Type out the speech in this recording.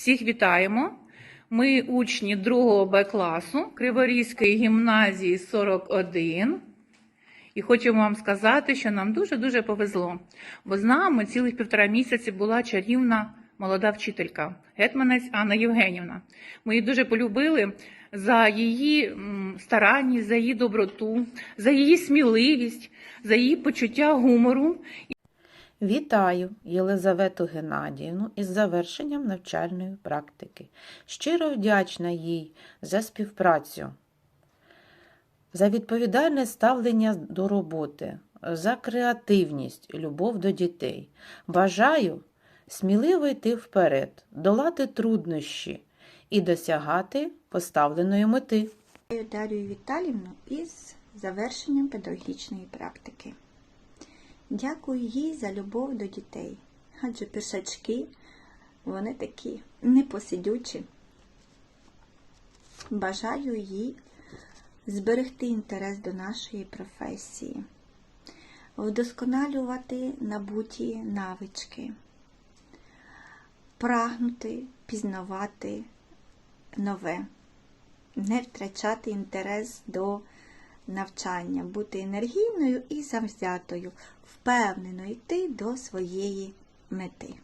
Всіх вітаємо. Ми учні 2 Б класу Криворізької гімназії 41. І хочемо вам сказати, що нам дуже-дуже повезло, бо з нами цілих півтора місяці була чарівна молода вчителька, гетманець Анна Євгенівна. Ми її дуже полюбили за її старанність, за її доброту, за її сміливість, за її почуття гумору Вітаю Єлизавету Геннадіївну із завершенням навчальної практики. Щиро вдячна їй за співпрацю, за відповідальне ставлення до роботи, за креативність, любов до дітей. Бажаю сміливо йти вперед, долати труднощі і досягати поставленої мети. Дарію Віталівну із завершенням педагогічної практики. Дякую їй за любов до дітей, адже пішачки вони такі непосидючі. Бажаю їй зберегти інтерес до нашої професії, вдосконалювати набуті навички, прагнути пізнавати нове. Не втрачати інтерес до навчання, бути енергійною і завзятою, впевнено йти до своєї мети.